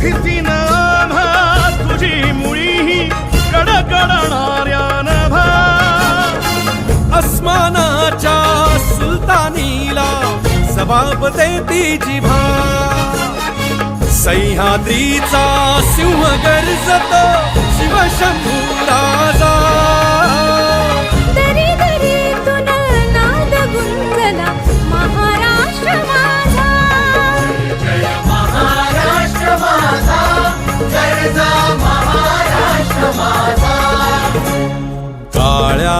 भीतीनं भा तुझी मुळीही कडकडणाऱ्या नभा. अस्मानाच्या सुलतानीला जबाब देती जिभा. सह्याद्रीचा सिंह गर्जत शिवशंकर